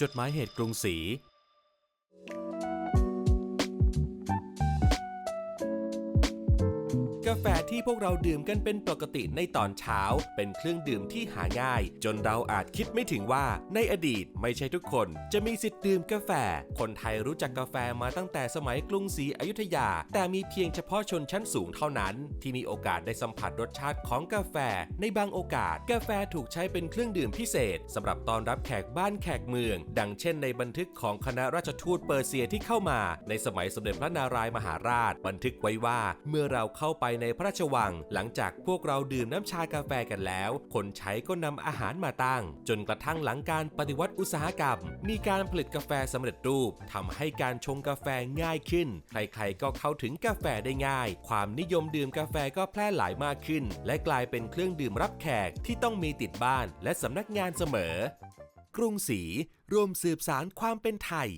จดหมายเหตุกรุงศรี กาแฟที่พวกเราดื่มกันเป็นปกติในตอนเช้า เป็นเครื่องดื่มที่หาง่าย จนเราอาจคิดไม่ถึงว่า ในอดีตไม่ใช่ทุกคนจะมีสิทธิ์ดื่มกาแฟ คนไทยรู้จักกาแฟมาตั้งแต่สมัยกรุงศรีอยุธยา แต่มีเพียงเฉพาะชนชั้นสูงเท่านั้น ที่มีโอกาสได้สัมผัสรสชาติของกาแฟ ในบางโอกาส กาแฟถูกใช้เป็นเครื่องดื่มพิเศษสำหรับตอนรับแขกบ้านแขกเมือง ดังเช่นในบันทึกของคณะราชทูตเปอร์เซียที่เข้ามา ในสมัยสมเด็จพระนารายมหาราช บันทึกไว้ว่าเมื่อเราเข้าไปในพระราชวัง หลังจากพวกเราดื่มน้ำชากาแฟกันแล้ว คนใช้ก็นำอาหารมาตั้ง จนกระทั่งหลังการปฏิวัติอุตสาหกรรม มีการผลิตกาแฟสำเร็จรูปทำให้การชงกาแฟง่ายขึ้น ใครๆก็เข้าถึงกาแฟได้ง่าย ความนิยมดื่มกาแฟก็แพร่หลายมากขึ้น และกลายเป็นเครื่องดื่มรับแขกที่ต้องมีติดบ้าน และสำนักงานเสมอ กรุงศรีร่วมสืบสารความเป็นไทย